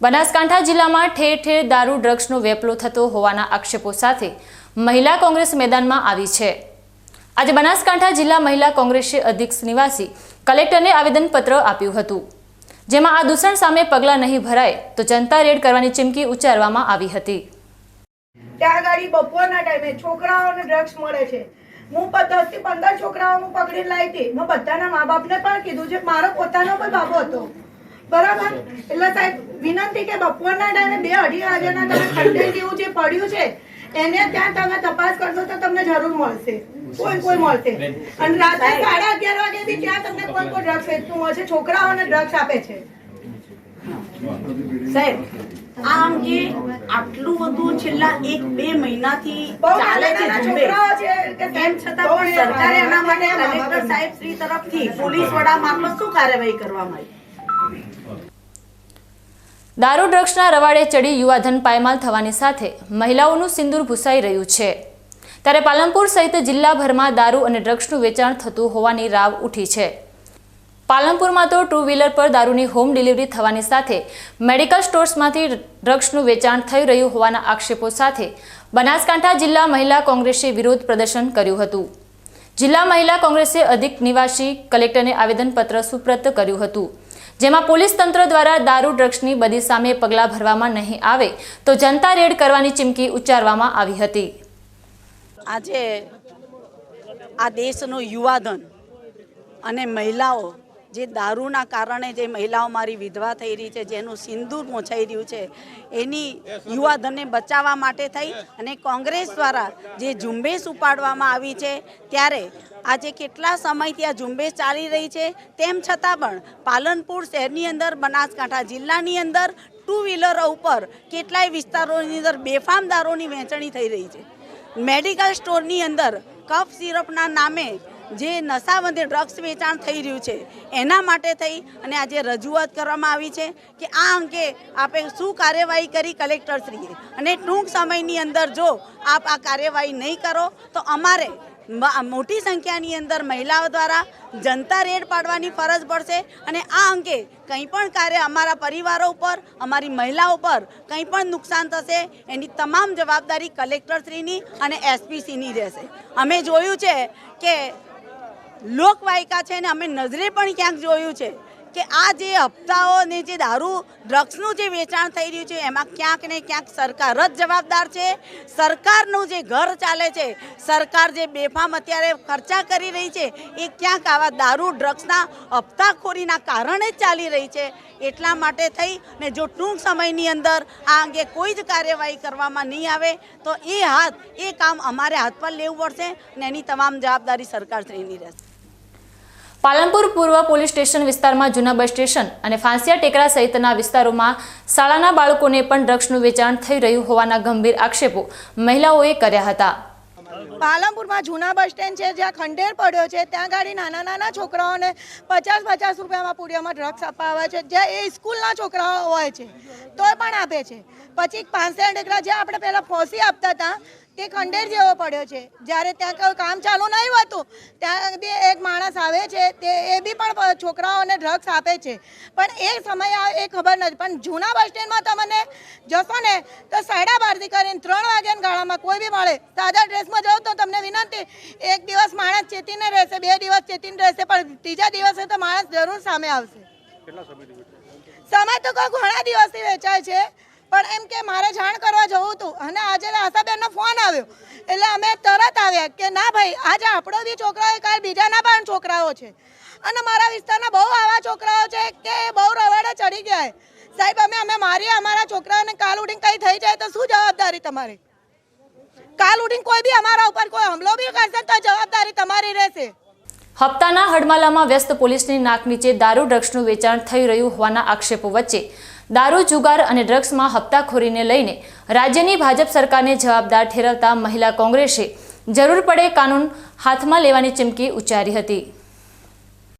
બનાસકાંઠા જિલ્લામાં ઠેર ઠેર દારૂ ડ્રગ્સનો વેપલો થતો હોવાના આક્ષેપો સાથે મહિલા કોંગ્રેસ મેદાનમાં આવી છે. આજે બનાસકાંઠા જિલ્લા મહિલા કોંગ્રેસે અધિક્ષ નિવાસી કલેક્ટરને આવેદનપત્ર આપ્યું હતું. જેમાં આ દૂષણ સામે પગલાં નહીં ભરાય તો જનતા રેડ કરવાની ચીમકી ઉચ્ચારવામાં આવી હતી. ત્યાં આગળ બપોરના ટાઈમે છોકરાઓને ડ્રગ્સ મળે છે. હું દસથી પંદર છોકરાઓ હું લાવી હતી. મેં બધાના મા બાપને પણ કીધું છે મારો પોતાનો પણ બાબો હતો. બરાબર? એટલે સાહેબ વિનંતી કે બપોરના ટાઈમે બે અઢી વાગ્યાના તમે ખંડેર જેવું જે પડ્યું છે એને ત્યાં તમે તપાસ કરશો તો તમને જરૂર મળશે. કોઈ કોઈ મળશે. અને રાતે સાડા અગિયાર વાગે બી ત્યાં તમને કોઈ કોઈ ડ્રગ્સ વેચતું મળશે છોકરાઓને ડ્રગ્સ આપે છે. સાહેબ આ અંગે આટલું બધું છેલ્લા એક બે મહિનાથી ચાલે છે ઝુંબેશ. તેમ છતાં પણ સરકારે એના માટે કલેક્ટર સાહેબ શ્રી તરફથી પોલીસ વડા મારફત શું કાર્યવાહી કરવામાં આવી? દારૂ ડ્રગ્સના રવાડે ચડી યુવાધન પાયમાલ થવાની સાથે મહિલાઓનું સિંદૂર ભૂસાઈ રહ્યું છે. ત્યારે પાલનપુર સહિત જિલ્લાભરમાં દારૂ અને ડ્રગ્સનું વેચાણ થતું હોવાની રાવ ઉઠી છે. પાલનપુરમાં તો ટુ વ્હીલર પર દારૂની હોમ ડિલિવરી થવાની સાથે મેડિકલ સ્ટોર્સમાંથી ડ્રગ્સનું વેચાણ થઈ રહ્યું હોવાના આક્ષેપો સાથે બનાસકાંઠા જિલ્લા મહિલા કોંગ્રેસે વિરોધ પ્રદર્શન કર્યું હતું. જિલ્લા મહિલા કોંગ્રેસે અધિક નિવાસી કલેક્ટરને આવેદનપત્ર સુપ્રત કર્યું હતું. જેમાં પોલીસ તંત્ર દ્વારા દારૂ ડ્રગ્સની બદી સામે પગલાં ભરવામાં નહીં આવે તો જનતા રેડ કરવાની ચીમકી ઉચ્ચારવામાં આવી હતી. આજે આ દેશનું યુવાધન અને મહિલાઓ જે દારૂના કારણે જે મહિલાઓ મારી વિધવા થઈ રહી છે, જેનું સિંદૂર મોછાઈ રહ્યું છે, એની યુવાધનને બચાવવા માટે થઈ અને કોંગ્રેસ દ્વારા જે ઝુંબેશ ઉપાડવામાં આવી છે, ત્યારે આજે કેટલા સમયથી આ ઝુંબેશ ચાલી રહી છે, તેમ છતાં પણ પાલનપુર શહેરની અંદર, બનાસકાંઠા જિલ્લાની અંદર ટુ વ્હીલરો ઉપર કેટલાય વિસ્તારોની અંદર બેફામ દારૂની વહેંચણી થઈ રહી છે. મેડિકલ સ્ટોરની અંદર કફ સિરપના નામે જે નશાબંધી ડ્રગ્સ વેચાણ થઈ રહ્યું છે, એના માટે થઈ અને આજે રજૂઆત કરવામાં આવી છે કે આ અંગે આપે શું કાર્યવાહી કરી કલેક્ટરશ્રીએ. અને ટૂંક સમયની અંદર જો આપ આ કાર્યવાહી નહીં કરો, તો અમારે મોટી સંખ્યાની અંદર મહિલાઓ દ્વારા જનતા રેડ પાડવાની ફરજ પડશે અને આ અંગે કંઈ પણ કાર્ય અમારા પરિવારો ઉપર, અમારી મહિલાઓ પર કંઈ પણ નુકસાન થશે, એની તમામ જવાબદારી કલેક્ટરશ્રીની અને એસપીસીની રહેશે. અમે જોયું છે કે લોકવાયકા છે ને અમે નજરે પણ ક્યાંક જોયું છે કે આ જે હપ્તાઓ ને જે દારૂ, ડ્રગ્સનું જે વેચાણ થઈ રહ્યું છે, એમાં ક્યાંક ને ક્યાંક સરકાર જ જવાબદાર છે. સરકારનું જે ઘર ચાલે છે, સરકાર જે બેફામ અત્યારે ખર્ચા કરી રહી છે, એ ક્યાંક આવા દારૂ, ડ્રગ્સના હપ્તાખોરીના કારણે જ ચાલી રહી છે. એટલા માટે થઈ ને જો ટૂંક સમયની અંદર આ અંગે કોઈ જ કાર્યવાહી કરવામાં નહીં આવે, તો એ હાથ, એ કામ અમારે હાથ પર લેવું પડશે ને એની તમામ જવાબદારી સરકારશ્રીની રહેશે. પાલનપુર પૂર્વ પોલીસ સ્ટેશન વિસ્તારમાં જૂના બસ સ્ટેશન અને ફાંસિયા ટેકરા સહિતના વિસ્તારોમાં શાળાના બાળકોને પણ ડ્રગ્સનું વેચાણ થઈ રહ્યું હોવાના ગંભીર આક્ષેપો મહિલાઓએ કર્યા હતા. પાલનપુરમાં જૂના બસ સ્ટેન્ડ છે, જ્યાં ખંડેર પડ્યો છે, ત્યાં ગાડી નાના નાના છોકરાઓને પચાસ પચાસ રૂપિયામાં પૂરીઓમાં ડ્રગ્સ અપાવે છે. જ્યાં એ સ્કૂલના છોકરાઓ હોય છે તોય પણ આપે છે. પછી પાંચસો એકરા જે આપણે પહેલાં ફોસી આપતા હતા, તે ખંડેર જેવો પડ્યો છે. જ્યારે ત્યાં કોઈ કામ ચાલુ નહીં હોતું, ત્યાં બી એક માણસ આવે છે, તે એ બી પણ છોકરાઓને ડ્રગ્સ આપે છે. પણ એ સમય એ ખબર નથી. પણ જૂના બસ સ્ટેન્ડમાં તમને જશો ને, તો સાડા બારથી કરીને વાગ્યાના કોઈ બી મળે. તાજા ડ્રેસમાં જાઓ તો તમને વિનંતી એક દિવસ માણસ ચેતીને રહેશે બે દિવસ ચેતીને રહેશે પણ ત્રીજા દિવસે તો માણસ જરૂર સામે આવશે. સમય તો કોઈ ઘણા દિવસથી વેચાય છે પણ એમ કે મારે જાણ કરવા જવું હતું અને આજે આશાબેનનો ફોન આવ્યો એટલે અમે તરત આવ્યા કે ના ભાઈ આજે આપણો બી છોકરાઓ કાલ બીજાના પણ છોકરાઓ છે. અને મારા વિસ્તારના બહુ આવા છોકરાઓ છે કે બહુ રવાડે ચડી ગયા સાહેબ અમે અમે મારીએ અમારા છોકરાઓને કાલ ઉડીને કંઈ થઈ જાય તો શું જવાબદારી તમારી? કાલ ઉઠીને કોઈ બી અમારા ઉપર કોઈ હુમલો બી કરશે તો જવાબદારી તમારી રહેશે. હપ્તાના હડમાલામાં વ્યસ્ત પોલીસની નાક નીચે દારૂ, ડ્રગ્સનું વેચાણ થઈ રહ્યું હોવાના આક્ષેપો વચ્ચે દારૂ, જુગાર અને ડ્રગ્સમાં હપ્તાખોરીને લઈને રાજ્યની ભાજપ સરકારને જવાબદાર ઠેરવતા મહિલા કોંગ્રેસે જરૂર પડે કાનૂન હાથમાં લેવાની ચીમકી ઉચ્ચારી હતી.